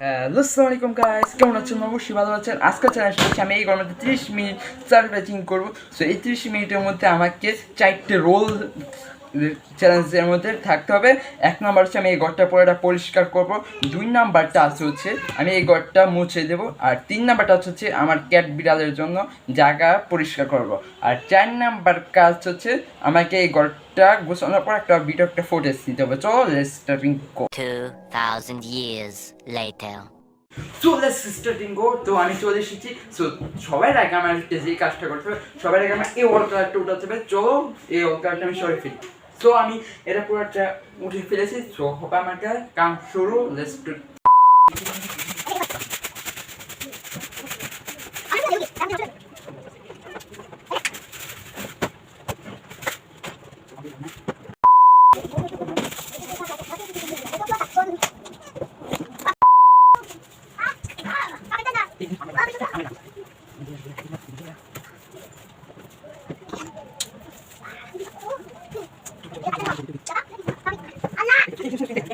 আসসালামু আলাইকুম গাইস কেমন আছেন? অবশ্যই ভালো আছেন। আজকে চ্যানেল হচ্ছে আমি এই গরমের তিরিশ মিনিট চার ব্যাচিং করব। সো এই তিরিশ মিনিটের মধ্যে আমাকে চারটে রোল চ্যালেঞ্জের মধ্যে থাকতে হবে। এক নাম্বার হচ্ছে আমি এই ঘরটা পুরোটা পরিষ্কার করব। দুই নাম্বারটা আছে হচ্ছে আমি এই ঘরটা মুছে দেবো। আর তিন নাম্বারটা হচ্ছে আমার ক্যাট বিড়ালের জন্য জায়গা পরিষ্কার করব। আর চার নাম্বার কাজ হচ্ছে আমাকে এই ঘরটা গোছানোর পর একটা ভিডিও একটা ফুটেজ দিতে হবে। চলো স্টার্টিং 2,000 years later. চলে স্টার্টিং গো তো আমি চলে এসেছি। সো সবার আগে আমার যে কাজটা করতে হবে সবার আগে আমার এই ওয়াল কালারটা উঠাতে হবে। চলো এই ওয়াল কালারটা আমি সরে ফেলি। সো আমি এটা পুরোটা উঠে ফেলেছি। সো হবে আমার কাম শুরু। লেটস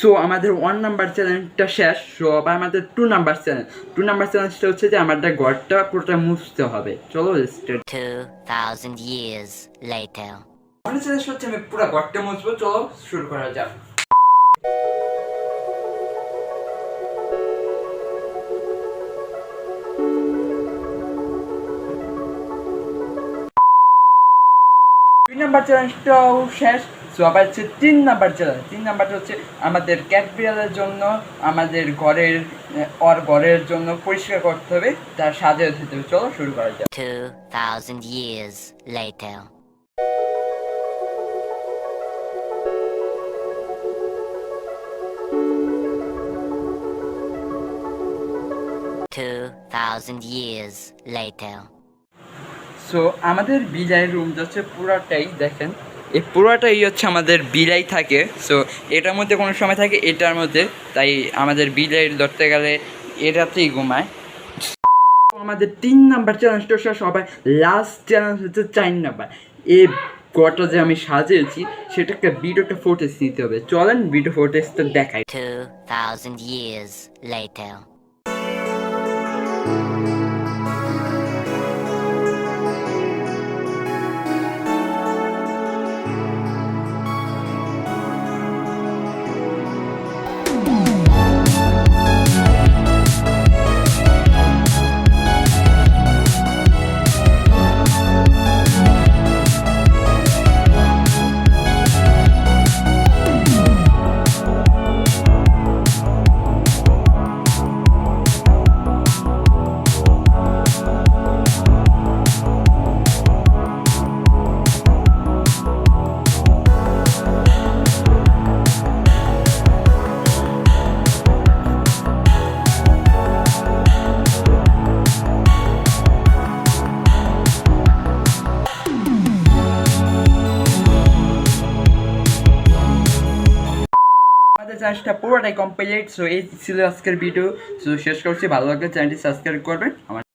সো আমাদের ওয়ান নাম্বার চ্যালেঞ্জটা শেষ সো আবার আমাদের two number challenge two number চ্যালেঞ্জটা হচ্ছে যে আমাদের ঘরটা পুরোটা মুছতে হবে। চলো স্টার্ট 2,000 years later. আমাদের চ্যালেঞ্জ হচ্ছে আমি পুরো ঘরটা মুছবো চলো শুরু করা যাক। দুই নাম্বার চ্যালেঞ্জটাও শেষ। সো আবার হচ্ছে তিন নাম্বার চ্যালেঞ্জ তিন নাম্বারটা হচ্ছে আমাদের ক্যাট বিড়ালের জন্য আমাদের ঘরের ওর ঘরের জন্য পরিষ্কার করতে হবে তার সাজে দিতে হবে চলো শুরু করা যাক 2,000 years later. Two thousand years later. So আমাদের বিলাই রুম হচ্ছে পুরাটাই দেখেন এই পুরাটাই হচ্ছে আমাদের বিলাই থাকে। সো এটার মধ্যে কোনো সময় থাকে, এটার মধ্যে। তাই আমাদের বিলাই ধরতে গেলে এটাতেই ঘুমায়। আমাদের তিন নাম্বার চ্যালেঞ্জটা সবাই লাস্ট চ্যালেঞ্জ হচ্ছে চার নাম্বার। এই গটা যে আমি সাজিয়েছি, সেটাকে ভিডিওটা ফোটেজ নিতে হবে। চলেন ভিডিও ফোটেজটা দেখাই। Two thousand years later. চ্যানেলটা পুরোটাই কমপ্লিট সো এই ছিল আজকের ভিডিও সো শেষ করছি, ভালো লাগলে চ্যানেলটি সাবস্ক্রাইব করবেন। আমার